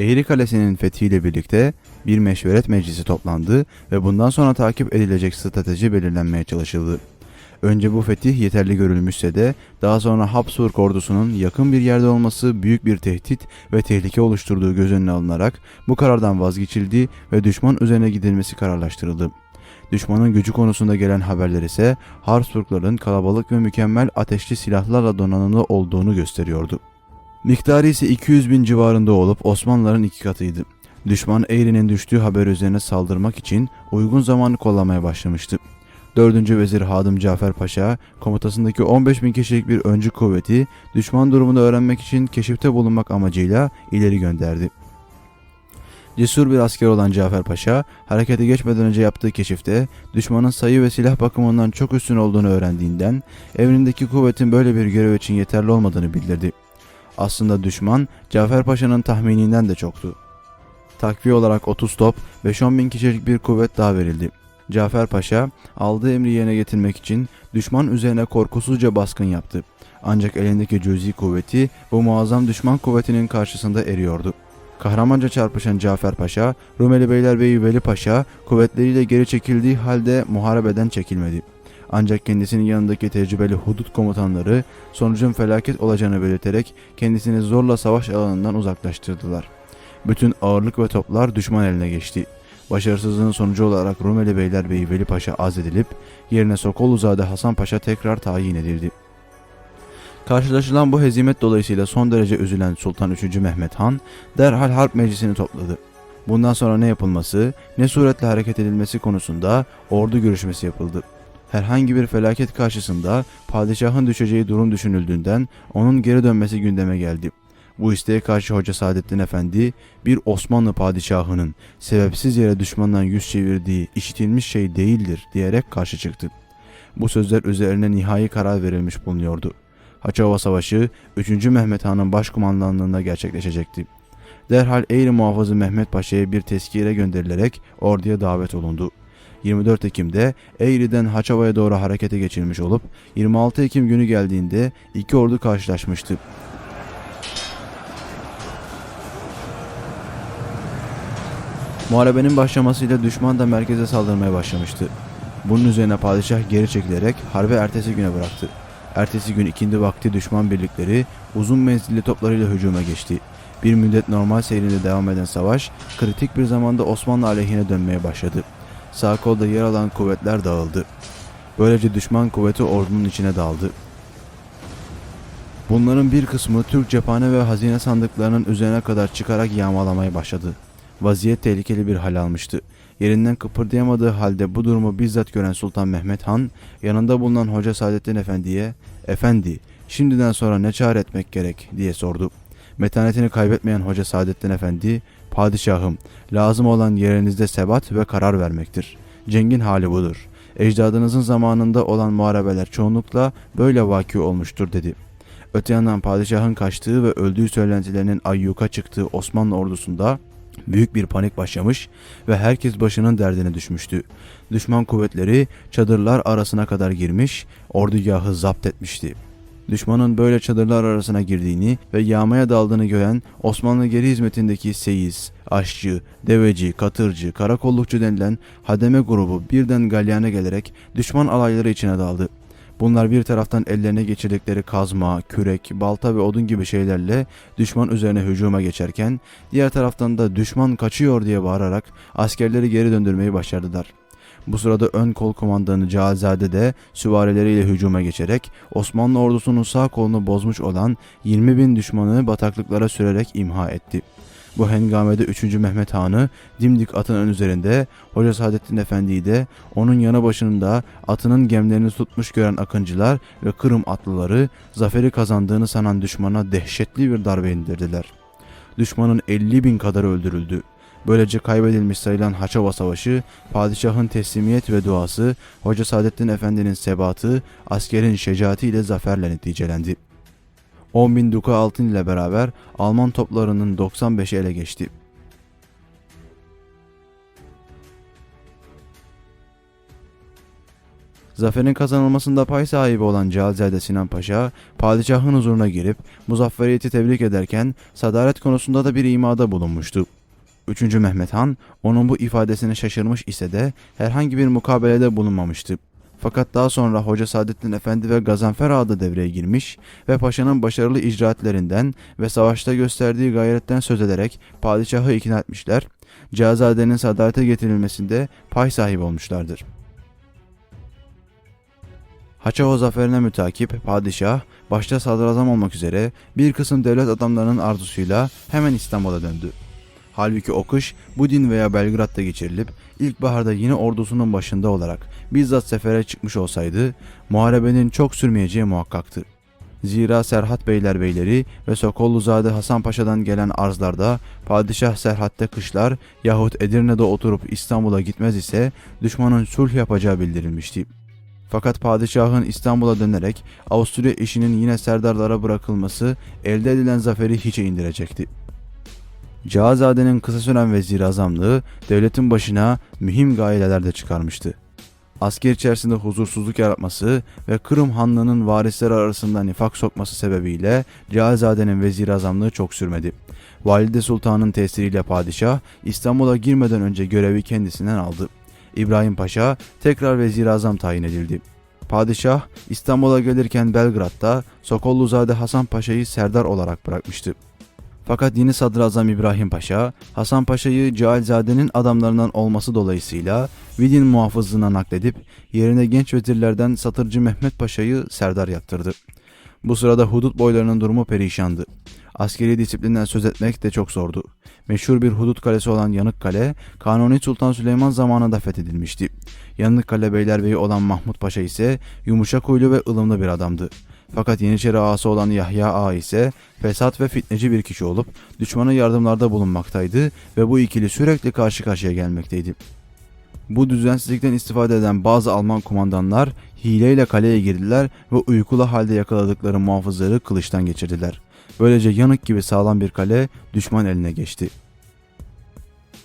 Eğri Kalesi'nin fethiyle birlikte bir meşveret meclisi toplandı ve bundan sonra takip edilecek strateji belirlenmeye çalışıldı. Önce bu fetih yeterli görülmüşse de daha sonra Habsburg ordusunun yakın bir yerde olması büyük bir tehdit ve tehlike oluşturduğu göz önüne alınarak bu karardan vazgeçildi ve düşman üzerine gidilmesi kararlaştırıldı. Düşmanın gücü konusunda gelen haberler ise Habsburgların kalabalık ve mükemmel ateşli silahlarla donanımlı olduğunu gösteriyordu. Miktarı ise 200 bin civarında olup Osmanlıların iki katıydı. Düşman Eğri'nin düştüğü haber üzerine saldırmak için uygun zamanı kollamaya başlamıştı. 4. Vezir Hadım Cafer Paşa komutasındaki 15 bin kişilik bir öncü kuvveti düşman durumunu öğrenmek için keşifte bulunmak amacıyla ileri gönderdi. Cesur bir asker olan Cafer Paşa harekete geçmeden önce yaptığı keşifte düşmanın sayı ve silah bakımından çok üstün olduğunu öğrendiğinden evrindeki kuvvetin böyle bir görev için yeterli olmadığını bildirdi. Aslında düşman Cafer Paşa'nın tahmininden de çoktu. Takviye olarak 30 top 5-10 bin kişilik bir kuvvet daha verildi. Cafer Paşa aldığı emri yerine getirmek için düşman üzerine korkusuzca baskın yaptı. Ancak elindeki cüzi kuvveti bu muazzam düşman kuvvetinin karşısında eriyordu. Kahramanca çarpışan Cafer Paşa, Rumeli Beylerbeyi Veli Paşa kuvvetleriyle geri çekildiği halde muharebeden çekilmedi. Ancak kendisinin yanındaki tecrübeli hudut komutanları sonucun felaket olacağını belirterek kendisini zorla savaş alanından uzaklaştırdılar. Bütün ağırlık ve toplar düşman eline geçti. Başarısızlığın sonucu olarak Rumeli Beylerbeyi Veli Paşa azledilip yerine Sokoluzade Hasan Paşa tekrar tayin edildi. Karşılaşılan bu hezimet dolayısıyla son derece üzülen Sultan 3. Mehmet Han derhal harp meclisini topladı. Bundan sonra ne yapılması, ne suretle hareket edilmesi konusunda ordu görüşmesi yapıldı. Herhangi bir felaket karşısında padişahın düşeceği durum düşünüldüğünden onun geri dönmesi gündeme geldi. Bu isteğe karşı Hoca Saadettin Efendi bir Osmanlı padişahının sebepsiz yere düşmandan yüz çevirdiği işitilmiş şey değildir diyerek karşı çıktı. Bu sözler üzerine nihai karar verilmiş bulunuyordu. Haçova Savaşı 3. Mehmet Han'ın başkumandanlığında gerçekleşecekti. Derhal Eğri muhafızı Mehmet Paşa'ya bir tezkire gönderilerek orduya davet olundu. 24 Ekim'de Eğri'den Haçova'ya doğru harekete geçilmiş olup 26 Ekim günü geldiğinde iki ordu karşılaşmıştı. Muharebenin başlamasıyla düşman da merkeze saldırmaya başlamıştı. Bunun üzerine padişah geri çekilerek harbi ertesi güne bıraktı. Ertesi gün ikindi vakti düşman birlikleri uzun menzilli toplarıyla hücuma geçti. Bir müddet normal seyrinde devam eden savaş kritik bir zamanda Osmanlı aleyhine dönmeye başladı. Sağ kolda yer alan kuvvetler dağıldı. Böylece düşman kuvveti ordunun içine daldı. Bunların bir kısmı Türk cephane ve hazine sandıklarının üzerine kadar çıkarak yağmalamaya başladı. Vaziyet tehlikeli bir hal almıştı. Yerinden kıpırdayamadığı halde bu durumu bizzat gören Sultan Mehmet Han yanında bulunan Hoca Saadettin Efendi'ye ''Efendi, şimdiden sonra ne çare etmek gerek?'' diye sordu. Metanetini kaybetmeyen Hoca Saadettin Efendi ''Padişahım, lazım olan yerinizde sebat ve karar vermektir. Cengin hali budur. Ecdadınızın zamanında olan muharebeler çoğunlukla böyle vaki olmuştur.'' dedi. Öte yandan padişahın kaçtığı ve öldüğü söylentilerinin ayyuka çıktığı Osmanlı ordusunda Büyük bir panik başlamış ve herkes başının derdine düşmüştü. Düşman kuvvetleri çadırlar arasına kadar girmiş, ordugahı zapt etmişti. Düşmanın böyle çadırlar arasına girdiğini ve yağmaya daldığını gören Osmanlı geri hizmetindeki seyiz, aşçı, deveci, katırcı, karakollukçu denilen hademe grubu birden galyana gelerek düşman alayları içine daldı. Bunlar bir taraftan ellerine geçirdikleri kazma, kürek, balta ve odun gibi şeylerle düşman üzerine hücuma geçerken diğer taraftan da düşman kaçıyor diye bağırarak askerleri geri döndürmeyi başardılar. Bu sırada ön kol komandanı Cahazade de süvarileriyle hücuma geçerek Osmanlı ordusunun sağ kolunu bozmuş olan 20 bin düşmanı bataklıklara sürerek imha etti. Bu hengamede 3. Mehmet Han'ı dimdik atının üzerinde, Hoca Saadettin Efendi'yi de onun yanı başında atının gemlerini tutmuş gören akıncılar ve Kırım atlıları zaferi kazandığını sanan düşmana dehşetli bir darbe indirdiler. Düşmanın 50 bin kadar öldürüldü. Böylece kaybedilmiş sayılan Haçova Savaşı, padişahın teslimiyet ve duası, Hoca Saadettin Efendi'nin sebatı, askerin şecaati ile zaferle neticelendi. 10 bin duka altın ile beraber Alman toplarının 95'i ele geçti. Zaferin kazanılmasında pay sahibi olan Cehalzade Sinan Paşa, padişahın huzuruna girip muzafferiyeti tebrik ederken sadaret konusunda da bir imada bulunmuştu. 3. Mehmet Han onun bu ifadesine şaşırmış ise de herhangi bir mukabelede bulunmamıştı. Fakat daha sonra Hoca Saadettin Efendi ve Gazanfer Ağa devreye girmiş ve paşanın başarılı icraatlerinden ve savaşta gösterdiği gayretten söz ederek padişahı ikna etmişler, Cazade'nin sadalete getirilmesinde pay sahibi olmuşlardır. Haçavo zaferine mütakip padişah başta sadrazam olmak üzere bir kısım devlet adamlarının arzusuyla hemen İstanbul'a döndü. Halbuki o kış Budin veya Belgrad'da geçirilip ilkbaharda yine ordusunun başında olarak bizzat sefere çıkmış olsaydı muharebenin çok sürmeyeceği muhakkaktı. Zira Serhat Beyler Beyleri ve Sokolluzade Hasan Paşa'dan gelen arzlarda padişah Serhat'te kışlar yahut Edirne'de oturup İstanbul'a gitmez ise düşmanın sulh yapacağı bildirilmişti. Fakat padişahın İstanbul'a dönerek Avusturya işinin yine serdarlara bırakılması elde edilen zaferi hiçe indirecekti. Cahazade'nin kısa süren vezir azamlığı devletin başına mühim gayeler de çıkarmıştı. Asker içerisinde huzursuzluk yaratması ve Kırım Hanlığı'nın varisleri arasında nifak sokması sebebiyle Cahazade'nin vezir azamlığı çok sürmedi. Valide Sultan'ın tesiriyle padişah İstanbul'a girmeden önce görevi kendisinden aldı. İbrahim Paşa tekrar vezir azam tayin edildi. Padişah İstanbul'a gelirken Belgrad'da Sokolluzade Hasan Paşa'yı serdar olarak bırakmıştı. Fakat yeni sadrazam İbrahim Paşa, Hasan Paşa'yı Cealzade'nin adamlarından olması dolayısıyla Vidin muhafızlığına nakledip yerine genç vezirlerden Satırcı Mehmet Paşa'yı serdar yaptırdı. Bu sırada hudut boylarının durumu perişandı. Askeri disiplinden söz etmek de çok zordu. Meşhur bir hudut kalesi olan Yanıkkale, Kanuni Sultan Süleyman zamanında fethedilmişti. Yanıkkale beylerbeyi olan Mahmut Paşa ise yumuşak huylu ve ılımlı bir adamdı. Fakat Yeniçeri ağası olan Yahya Ağa ise fesat ve fitneci bir kişi olup düşmana yardımlarda bulunmaktaydı ve bu ikili sürekli karşı karşıya gelmekteydi. Bu düzensizlikten istifade eden bazı Alman kumandanlar hileyle kaleye girdiler ve uykulu halde yakaladıkları muhafızları kılıçtan geçirdiler. Böylece yanık gibi sağlam bir kale düşman eline geçti.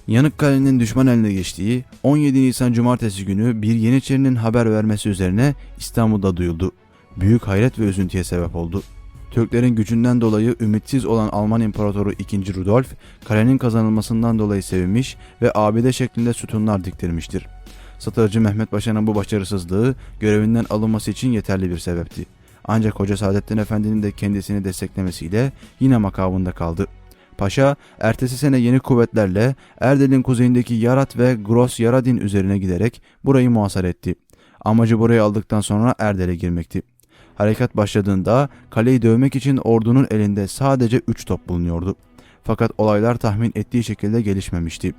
Yanık kalenin düşman eline geçtiği 17 Nisan Cumartesi günü bir Yeniçerinin haber vermesi üzerine İstanbul'da duyuldu. Büyük hayret ve üzüntüye sebep oldu. Türklerin gücünden dolayı ümitsiz olan Alman İmparatoru 2. Rudolf, kalenin kazanılmasından dolayı sevinmiş ve abide şeklinde sütunlar diktirmiştir. Satırcı Mehmet Paşa'nın bu başarısızlığı görevinden alınması için yeterli bir sebepti. Ancak Hoca Saadettin Efendi'nin de kendisini desteklemesiyle yine makabında kaldı. Paşa ertesi sene yeni kuvvetlerle Erdel'in kuzeyindeki Yarat ve Gros Yaradin üzerine giderek burayı muhasara etti. Amacı burayı aldıktan sonra Erdel'e girmekti. Harekat başladığında kaleyi dövmek için ordunun elinde sadece 3 top bulunuyordu. Fakat olaylar tahmin ettiği şekilde gelişmemişti.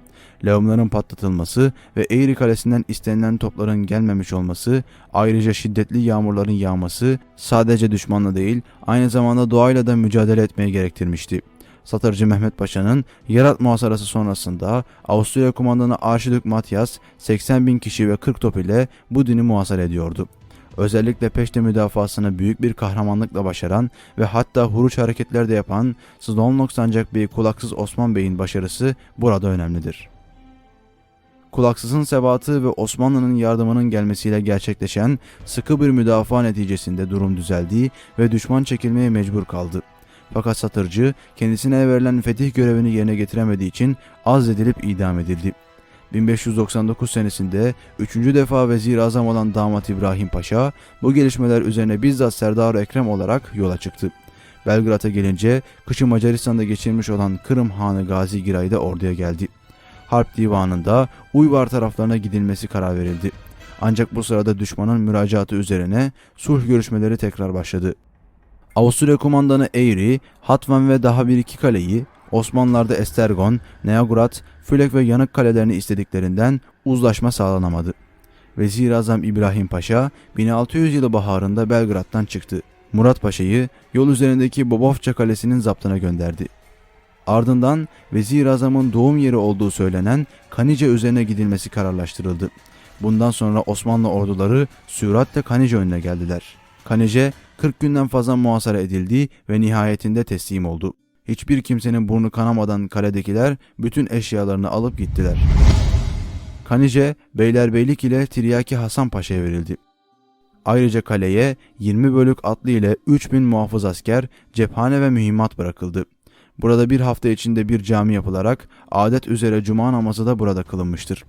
Lağımların patlatılması ve Eğri Kalesi'nden istenilen topların gelmemiş olması, ayrıca şiddetli yağmurların yağması sadece düşmanla değil aynı zamanda doğayla da mücadele etmeye gerektirmişti. Satırcı Mehmet Paşa'nın Yarat muhasarası sonrasında Avusturya kumandanı Arşidük Matyas 80 bin kişi ve 40 top ile bu dini muhasara ediyordu. Özellikle peşte müdafasını büyük bir kahramanlıkla başaran ve hatta huruç hareketler de yapan Sdomnok Sancak Bey Kulaksız Osman Bey'in başarısı burada önemlidir. Kulaksız'ın sebatı ve Osmanlı'nın yardımının gelmesiyle gerçekleşen sıkı bir müdafaa neticesinde durum düzeldi ve düşman çekilmeye mecbur kaldı. Fakat Satırcı kendisine verilen fetih görevini yerine getiremediği için azledilip idam edildi. 1599 senesinde 3. defa vezir azam olan damat İbrahim Paşa bu gelişmeler üzerine bizzat Serdar Ekrem olarak yola çıktı. Belgrad'a gelince kışı Macaristan'da geçirmiş olan Kırım Hanı Gazi Giray da orduya geldi. Harp divanında Uyvar taraflarına gidilmesi karar verildi. Ancak bu sırada düşmanın müracaatı üzerine sulh görüşmeleri tekrar başladı. Avusturya kumandanı Eğri, Hatvan ve daha bir iki kaleyi Osmanlılar'da Estergon, Neagurat, Fülek ve Yanık kalelerini istediklerinden uzlaşma sağlanamadı. Vezir Azam İbrahim Paşa 1600 yılı baharında Belgrad'dan çıktı. Murat Paşa'yı yol üzerindeki Bobovça Kalesi'nin zaptına gönderdi. Ardından Vezir Azam'ın doğum yeri olduğu söylenen Kanice üzerine gidilmesi kararlaştırıldı. Bundan sonra Osmanlı orduları süratle Kanice önüne geldiler. Kanice 40 günden fazla muhasara edildi ve nihayetinde teslim oldu. Hiçbir kimsenin burnu kanamadan kaledekiler bütün eşyalarını alıp gittiler. Kanice, Beylerbeylik ile Tiryaki Hasan Paşa'ya verildi. Ayrıca kaleye 20 bölük atlı ile 3000 muhafız asker, cephane ve mühimmat bırakıldı. Burada bir hafta içinde bir cami yapılarak adet üzere cuma namazı da burada kılınmıştır.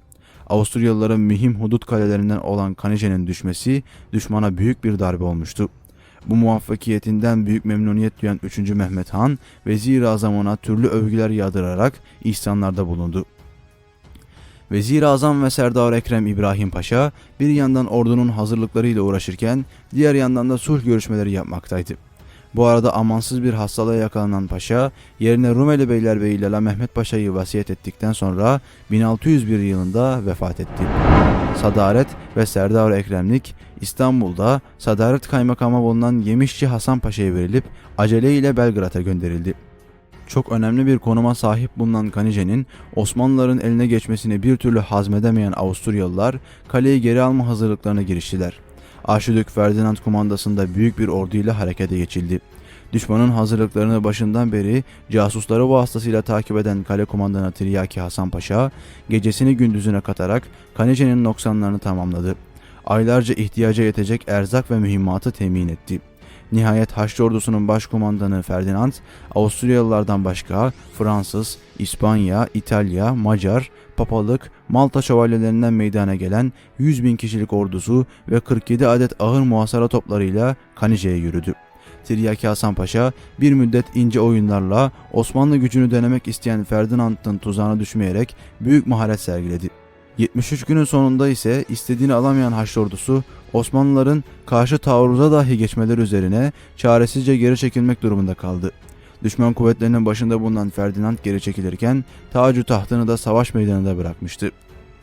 Avusturyalıların mühim hudut kalelerinden olan Kanice'nin düşmesi düşmana büyük bir darbe olmuştu. Bu muvaffakiyetinden büyük memnuniyet duyan 3. Mehmet Han, Vezir-i Azam türlü övgüler yağdırarak ihsanlarda bulundu. Vezir-i Azam ve Serdar Ekrem İbrahim Paşa bir yandan ordunun hazırlıklarıyla uğraşırken diğer yandan da sulh görüşmeleri yapmaktaydı. Bu arada amansız bir hastalığa yakalanan paşa yerine Rumeli Beylerbeyi Lala Mehmet Paşa'yı vasiyet ettikten sonra 1601 yılında vefat etti. Sadaret ve Serdar Ekremlik İstanbul'da Sadaret Kaymakamı bulunan Yemişçi Hasan Paşa'ya verilip aceleyle Belgrad'a gönderildi. Çok önemli bir konuma sahip bulunan Kanice'nin Osmanlıların eline geçmesini bir türlü hazmedemeyen Avusturyalılar kaleyi geri alma hazırlıklarına giriştiler. Arşidük Ferdinand kumandasında büyük bir orduyla harekete geçildi. Düşmanın hazırlıklarını başından beri casusları vasıtasıyla takip eden kale kumandanı Tiryaki Hasan Paşa, gecesini gündüzüne katarak Kanice'nin noksanlarını tamamladı. Aylarca ihtiyaca yetecek erzak ve mühimmatı temin etti. Nihayet Haçlı ordusunun başkumandanı Ferdinand, Avusturyalılardan başka Fransız, İspanya, İtalya, Macar, Papalık, Malta şövalyelerinden meydana gelen 100 bin kişilik ordusu ve 47 adet ağır muhasara toplarıyla Kanice'ye yürüdü. Tiryaki Hasan Paşa bir müddet ince oyunlarla Osmanlı gücünü denemek isteyen Ferdinand'ın tuzağına düşmeyerek büyük maharet sergiledi. 73 günün sonunda ise istediğini alamayan Haçlı ordusu Osmanlıların karşı taarruza dahi geçmeleri üzerine çaresizce geri çekilmek durumunda kaldı. Düşman kuvvetlerinin başında bulunan Ferdinand geri çekilirken tacu tahtını da savaş meydanında bırakmıştı.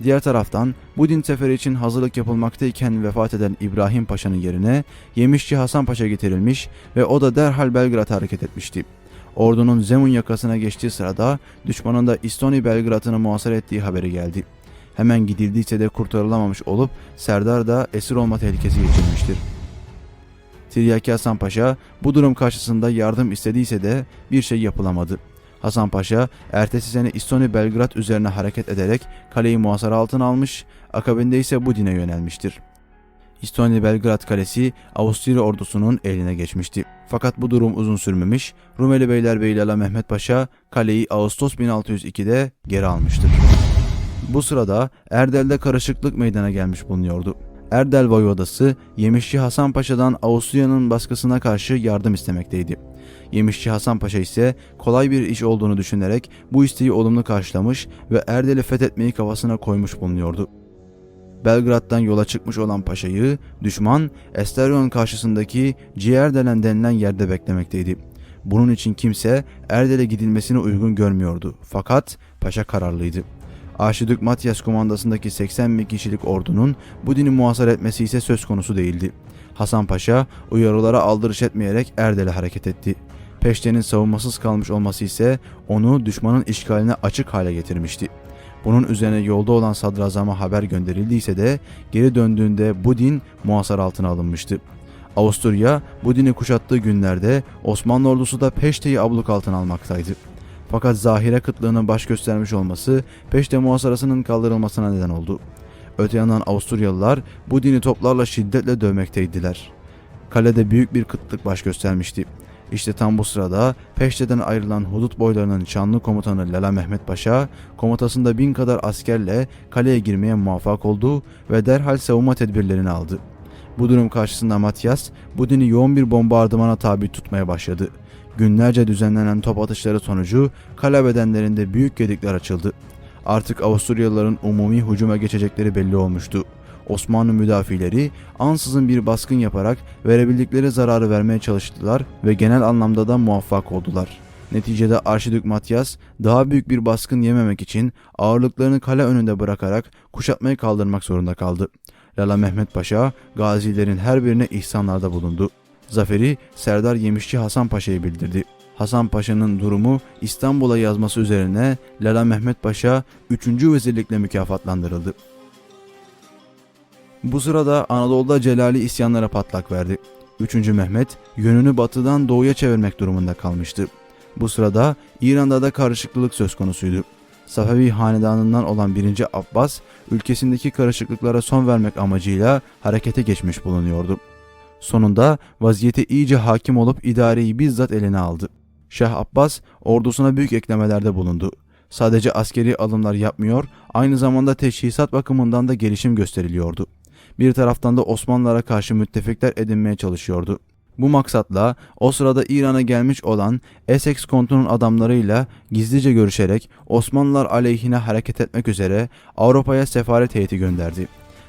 Diğer taraftan bu din seferi için hazırlık yapılmaktayken vefat eden İbrahim Paşa'nın yerine Yemişçi Hasan Paşa getirilmiş ve o da derhal Belgrad'a hareket etmişti. Ordunun Zemun yakasına geçtiği sırada düşmanın da İstoni Belgrad'ını muhasara ettiği haberi geldi. Hemen gidildiyse de kurtarılamamış olup Serdar da esir olma tehlikesi geçirmiştir. Tiryaki Hasan Paşa bu durum karşısında yardım istediyse de bir şey yapılamadı. Hasan Paşa ertesi sene İstoni Belgrad üzerine hareket ederek kaleyi muhasara altına almış, akabinde ise Budin'e yönelmiştir. İstoni Belgrad Kalesi Avusturya ordusunun eline geçmişti. Fakat bu durum uzun sürmemiş, Rumeli Beylerbeyi Lala Mehmet Paşa kaleyi Ağustos 1602'de geri almıştır. Bu sırada Erdel'de karışıklık meydana gelmiş bulunuyordu. Erdel Voyvodası Yemişçi Hasan Paşa'dan Avusturya'nın baskısına karşı yardım istemekteydi. Yemişçi Hasan Paşa ise kolay bir iş olduğunu düşünerek bu isteği olumlu karşılamış ve Erdel'i fethetmeyi kafasına koymuş bulunuyordu. Belgrad'dan yola çıkmış olan paşayı düşman Esteryon karşısındaki Ciğerdelen denilen yerde beklemekteydi. Bunun için kimse Erdel'e gidilmesini uygun görmüyordu. Fakat paşa kararlıydı. Arşidük Matyas komandasındaki 80 bin kişilik ordunun bu dini muhasara etmesi ise söz konusu değildi. Hasan Paşa uyarılara aldırış etmeyerek Erdel'e hareket etti. Peşte'nin savunmasız kalmış olması ise onu düşmanın işgaline açık hale getirmişti. Bunun üzerine yolda olan sadrazama haber gönderildiyse de geri döndüğünde bu din muhasara altına alınmıştı. Avusturya bu dini kuşattığı günlerde Osmanlı ordusu da Peşte'yi abluk altına almaktaydı. Fakat zahire kıtlığının baş göstermiş olması Peşte muhasarasının kaldırılmasına neden oldu. Öte yandan Avusturyalılar bu dini toplarla şiddetle dövmekteydiler. Kalede büyük bir kıtlık baş göstermişti. İşte tam bu sırada Peşte'den ayrılan hudut boylarının şanlı komutanı Lala Mehmet Paşa komutasında bin kadar askerle kaleye girmeye muvaffak oldu ve derhal savunma tedbirlerini aldı. Bu durum karşısında Matyas bu dini yoğun bir bombardımana tabi tutmaya başladı. Günlerce düzenlenen top atışları sonucu kale bedenlerinde büyük gedikler açıldı. Artık Avusturyalıların umumi hücuma geçecekleri belli olmuştu. Osmanlı müdafileri ansızın bir baskın yaparak verebildikleri zararı vermeye çalıştılar ve genel anlamda da muvaffak oldular. Neticede Arşidük Matyas daha büyük bir baskın yememek için ağırlıklarını kale önünde bırakarak kuşatmayı kaldırmak zorunda kaldı. Lala Mehmet Paşa gazilerin her birine ihsanlarda bulundu. Zaferi Serdar Yemişçi Hasan Paşa'ya bildirdi. Hasan Paşa'nın durumu İstanbul'a yazması üzerine Lala Mehmet Paşa 3. vezirlikle mükafatlandırıldı. Bu sırada Anadolu'da Celali isyanlara patlak verdi. 3. Mehmet yönünü batıdan doğuya çevirmek durumunda kalmıştı. Bu sırada İran'da da karışıklılık söz konusuydu. Safevi hanedanından olan 1. Abbas, ülkesindeki karışıklıklara son vermek amacıyla harekete geçmiş bulunuyordu. Sonunda vaziyete iyice hakim olup idareyi bizzat eline aldı. Şah Abbas ordusuna büyük eklemelerde bulundu. Sadece askeri alımlar yapmıyor, aynı zamanda teşhisat bakımından da gelişim gösteriliyordu. Bir taraftan da Osmanlılara karşı müttefikler edinmeye çalışıyordu. Bu maksatla o sırada İran'a gelmiş olan Essex kontunun adamlarıyla gizlice görüşerek Osmanlılar aleyhine hareket etmek üzere Avrupa'ya sefaret heyeti gönderdi.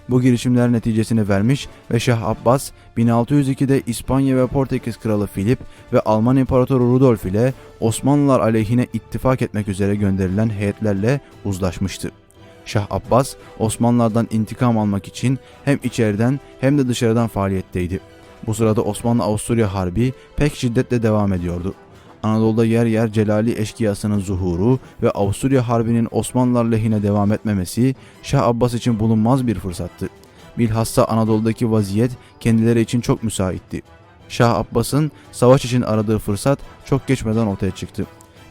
Bu girişimler neticesini vermiş ve Şah Abbas 1602'de İspanya ve Portekiz Kralı Filip ve Alman İmparatoru Rudolf ile Osmanlılar aleyhine ittifak etmek üzere gönderilen heyetlerle uzlaşmıştı. Şah Abbas Osmanlılardan intikam almak için hem içeriden hem de dışarıdan faaliyetteydi. Bu sırada Osmanlı-Avusturya Harbi pek şiddetle devam ediyordu. Anadolu'da yer yer Celali eşkıyasının zuhuru ve Avusturya Harbi'nin Osmanlılar lehine devam etmemesi Şah Abbas için bulunmaz bir fırsattı. Bilhassa Anadolu'daki vaziyet kendileri için çok müsaitti. Şah Abbas'ın savaş için aradığı fırsat çok geçmeden ortaya çıktı.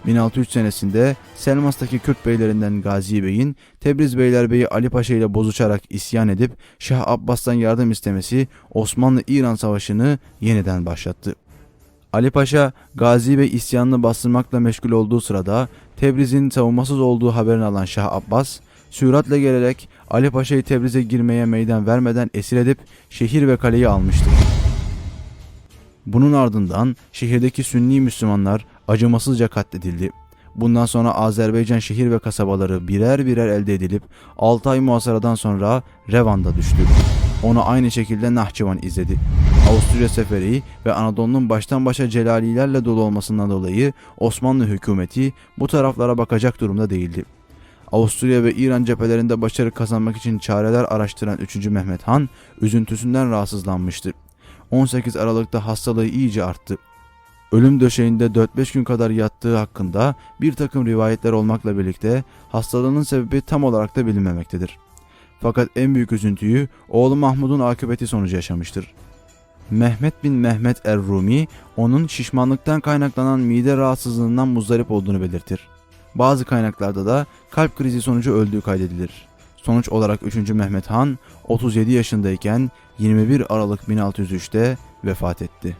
1603 senesinde Selmas'taki Kürt beylerinden Gazi Bey'in Tebriz Beylerbeyi Ali Paşa ile bozuşarak isyan edip Şah Abbas'tan yardım istemesi Osmanlı-İran Savaşı'nı yeniden başlattı. Ali Paşa, Gazi Bey isyanını bastırmakla meşgul olduğu sırada Tebriz'in savunmasız olduğu haberini alan Şah Abbas, süratle gelerek Ali Paşa'yı Tebriz'e girmeye meydan vermeden esir edip şehir ve kaleyi almıştı. Bunun ardından şehirdeki Sünni Müslümanlar acımasızca katledildi. Bundan sonra Azerbaycan şehir ve kasabaları birer birer elde edilip 6 ay muhasaradan sonra Revan'da düştü. Onu aynı şekilde Nahçıvan izledi. Avusturya seferi ve Anadolu'nun baştan başa celalilerle dolu olmasından dolayı Osmanlı hükümeti bu taraflara bakacak durumda değildi. Avusturya ve İran cephelerinde başarı kazanmak için çareler araştıran 3. Mehmet Han üzüntüsünden rahatsızlanmıştı. 18 Aralık'ta hastalığı iyice arttı. Ölüm döşeğinde 4-5 gün kadar yattığı hakkında bir takım rivayetler olmakla birlikte hastalığının sebebi tam olarak da bilinmemektedir. Fakat en büyük üzüntüyü oğlu Mahmud'un akıbeti sonucu yaşamıştır. Mehmet bin Mehmet Er-Rumi onun şişmanlıktan kaynaklanan mide rahatsızlığından muzdarip olduğunu belirtir. Bazı kaynaklarda da kalp krizi sonucu öldüğü kaydedilir. Sonuç olarak 3. Mehmet Han 37 yaşındayken 21 Aralık 1603'te vefat etti.